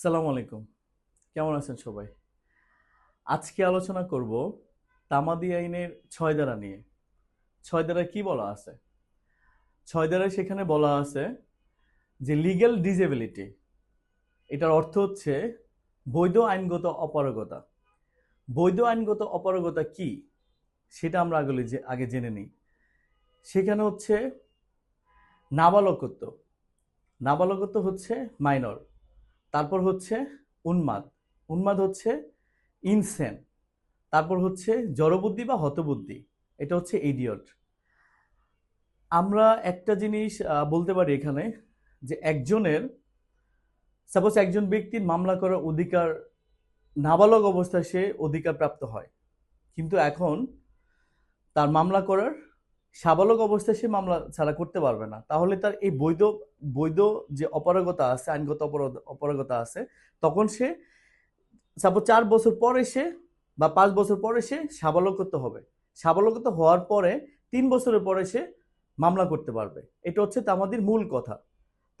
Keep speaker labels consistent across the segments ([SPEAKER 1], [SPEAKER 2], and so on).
[SPEAKER 1] আসসালামু আলাইকুম। কেমন আছেন সবাই? আজকে আলোচনা করব তামাদি আইনের ছয় ধারা নিয়ে। ছয় ধারা কি বলা আছে? ছয় ধারায় সেখানে বলা আছে যে লিগ্যাল ডিজেবিলিটি এটার অর্থ হচ্ছে বৈধ, আইনগত অপারগতা। বৈধ, আইনগত অপারগতা কি? সেটা আমরা আগে যে- আগে জেনে নিই। সেখানে হচ্ছে নাবালকত্ব। নাবালকত্ব হচ্ছে মাইনর তারপর হচ্ছে উন্মাদ। উন্মাদ হচ্ছে ইনসেন। তারপর হচ্ছে জড়বুদ্ধি বা হতবুদ্ধি। এটা হচ্ছে ইডিয়ট আমরা একটা জিনিস বলতে পারি এখানে যে একজনের সাপোজ একজন ব্যক্তির মামলা করার অধিকার নাবালক অবস্থায় সে অধিকার প্রাপ্ত হয়। কিন্তু এখন তার মামলা করার সাবালক অবস্থায় সে মামলা ছাড়া করতে পারবে না। তাহলে তার এই বৈধ বৈধ যে অপারগতা আছে, আইনগত অপারগতা আছে, তখন সে সাপোজ চার বছর পর এসে বা পাঁচ বছর পরে সে সাবালকত্ব হবে। সাবালকত্ব হওয়ার পরে তিন বছরের পরে সে মামলা করতে পারবে। এটা হচ্ছে আমাদের মূল কথা।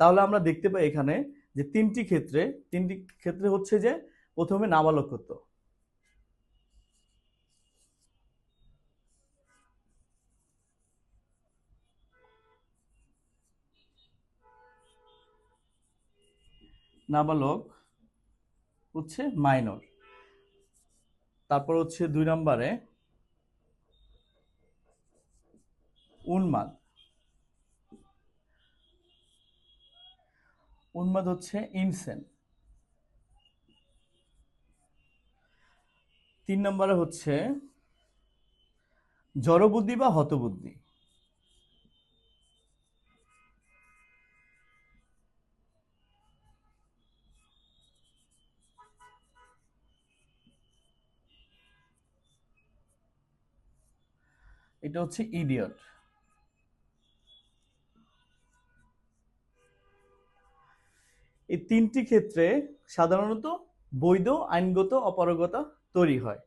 [SPEAKER 1] তাহলে আমরা দেখতে পাই এখানে যে তিনটি ক্ষেত্রে তিনটি ক্ষেত্রে হচ্ছে যে প্রথমে নাবালকত্ব। নাবালক হচ্ছে মাইনর। তারপর হচ্ছে দুই নম্বরে উন্মাদ। উন্মাদ হচ্ছে ইনসেন। তিন নম্বরে হচ্ছে জড়বুদ্ধি বা হতবুদ্ধি। এটা হচ্ছে ইডিয়ট এই তিনটি ক্ষেত্রে সাধারণত বৈধ, আইনগত, অপারগতা তৈরি হয়।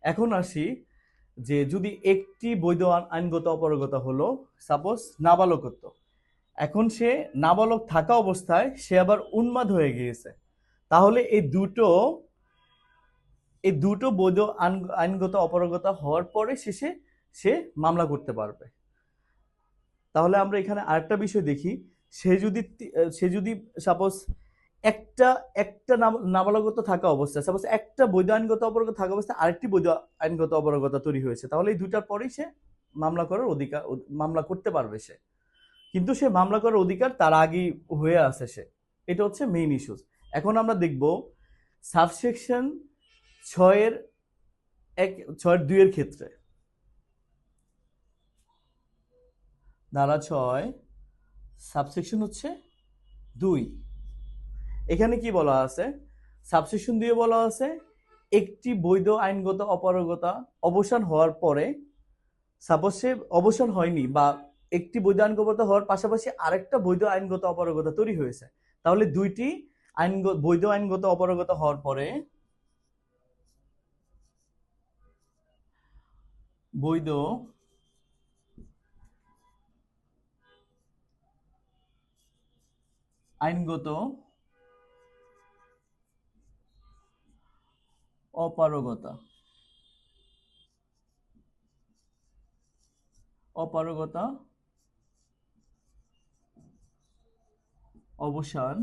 [SPEAKER 1] এখন আসি যে যদি একটি বৈধ আইন- আইনগত, অপারগতা হলো সাপোজ নাবালকত্ব। এখন সে নাবালক থাকা অবস্থায় সে আবার উন্মাদ হয়ে গিয়েছে। তাহলে এই দুটো এই দুটো বৈধ, আইন- আইনগত, অপারগতা হওয়ার পরে শেষে সে মামলা করতে পারবে। তাহলে আমরা এখানে আরেকটা বিষয় দেখি। সে যদি সে যদি সাপোজ একটা একটা নাব- নাবালকত্ব থাকা অবস্থায় সাপোজ একটা বৈধ আইনগত অপরাগতা থাকা অবস্থায় আরেকটি বৈধ আইনগত অপরাগতা তৈরি হয়েছে, তাহলে এই দুটার পরেই সে মামলা করার অধিকার মামলা করতে পারবে সে। কিন্তু সে মামলা করার অধিকার তার আগেই হয়ে আছে সে। এটা হচ্ছে মেইন ইস্যুস এখন আমরা দেখব সাবসেকশন ছয়ের এক, ছয়ের দুইয়ের ক্ষেত্রে। ধারা ছয় সাবসেকশন হচ্ছে দুই। এখানে কি বলা আছে? সাবসেকশন দিয়ে বলা আছে, একটি বৈধ, আইনগত, অপারগতা অবসান হওয়ার পরে সাপোজ সে অবসান হয়নি বা একটি বৈধ, আইনগত হওয়ার পাশাপাশি আরেকটা বৈধ, আইনগত, অপারগতা তৈরি হয়েছে। তাহলে দুইটি আইনগত বৈধ, আইনগত, অপারগতা হওয়ার পরে, বৈধ আইনগত অপারগতা। অপারগতা অবসান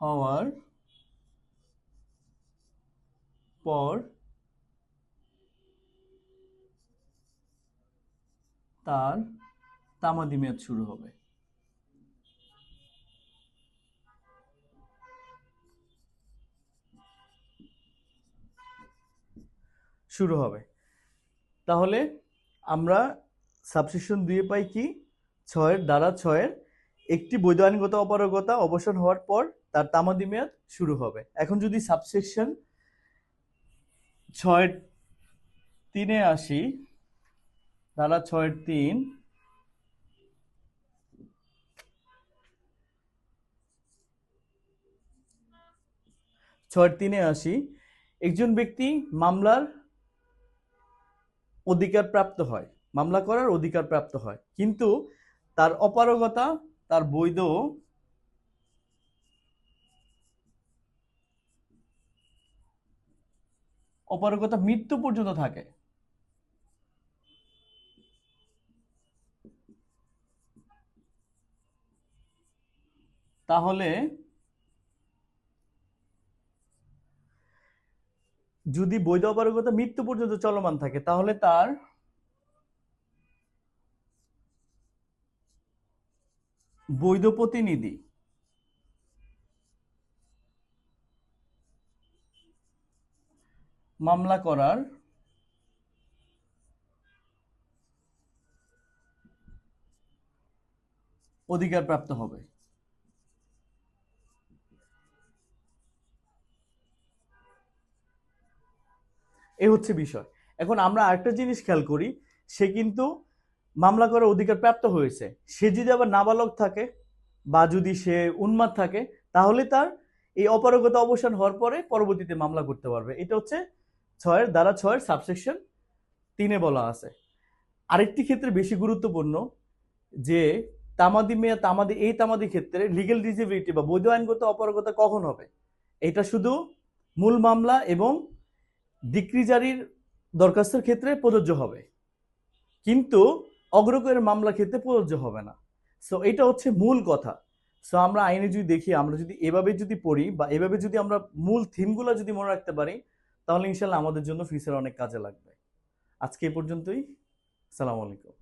[SPEAKER 1] হওয়ার পর তার তামাদি মেয়াদ শুরু হবে। শুরু হবে। তাহলে আমরা সাবসেকশন দিয়ে পাই কি? ছয়ের দ্বারা ছয়ের একটি বৈধ আইনগত অপারগতা অবসান হওয়ার পর তার তামাদি মেয়াদ শুরু হবে। এখন যদি সাবসেকশন ছয়ের তিনে আসি ধারা ছয়ের তিন ছয়ের তিনে আসি, একজন ব্যক্তি মামলার অধিকার প্রাপ্ত হয়, মামলা করার অধিকার প্রাপ্ত হয়। কিন্তু তার অপারগতা, তার বৈধ অপারগতা মৃত্যু পর্যন্ত থাকে। তাহলে যদি বৈধ অপারগতা মৃত্যু পর্যন্ত চলমান থাকে, তাহলে তার বৈধ প্রতিনিধি মামলা করার অধিকার প্রাপ্ত হবে। এ হচ্ছে বিষয়। এখন আমরা আরেকটা জিনিস খেয়াল করি, সে কিন্তু মামলা করার অধিকার প্রাপ্ত হয়েছে। সে যদি আবার নাবালক থাকে বা যদি সে উন্মাদ থাকে, তাহলে তার এই অপারগতা অবসান হওয়ার পরে পরবর্তীতে মামলা করতে পারবে। এটা হচ্ছে ছয়ের, দ্বারা ছয়ের সাবসেকশন তিনে বলা আছে। আরেকটি ক্ষেত্রে বেশি গুরুত্বপূর্ণ যে তামাদি মেয়া, তামাদি, এই তামাদি ক্ষেত্রে লিগেল ডিজেবিলিটি বা বৈধ আইনগত অপারগতা কখন হবে? এটা শুধু মূল মামলা এবং ডিক্রি জারির দরখাস্তের ক্ষেত্রে প্রযোজ্য হবে। কিন্তু অগ্রগের মামলা ক্ষেত্রে প্রযোজ্য হবে না। সো এটা হচ্ছে মূল কথা। সো আমরা আইনে যদি দেখি, আমরা যদি এভাবে যদি পড়ি বা এভাবে যদি আমরা মূল থিমগুলো যদি মনে রাখতে পারি, তাহলে ইনশাল্লাহ আমাদের জন্য ফিসের অনেক কাজে লাগবে। আজকে এ পর্যন্তই। সালাম আলাইকুম।